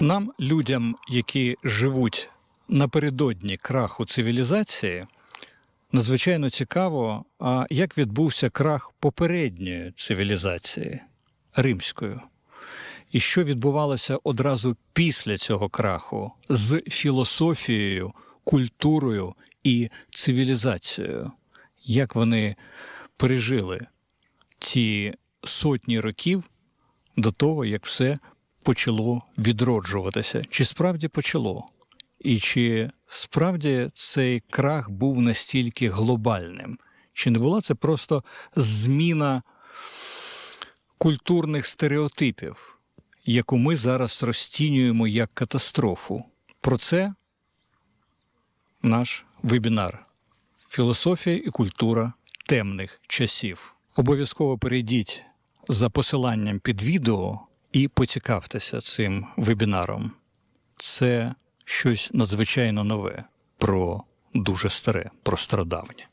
Нам, людям, які живуть напередодні краху цивілізації, надзвичайно цікаво, а як відбувся крах попередньої цивілізації римської, і що відбувалося одразу після цього краху з філософією, культурою і цивілізацією, як вони пережили ці сотні років до того, як все почало відроджуватися. Чи справді почало? І чи справді цей крах був настільки глобальним? Чи не була це просто зміна культурних стереотипів, яку ми зараз розцінюємо як катастрофу? Про це наш вебінар Філософія і культура темних часів. Обов'язково перейдіть за посиланням під відео і поцікавтеся цим вебінаром. Це щось надзвичайно нове про дуже старе, про стародавнє.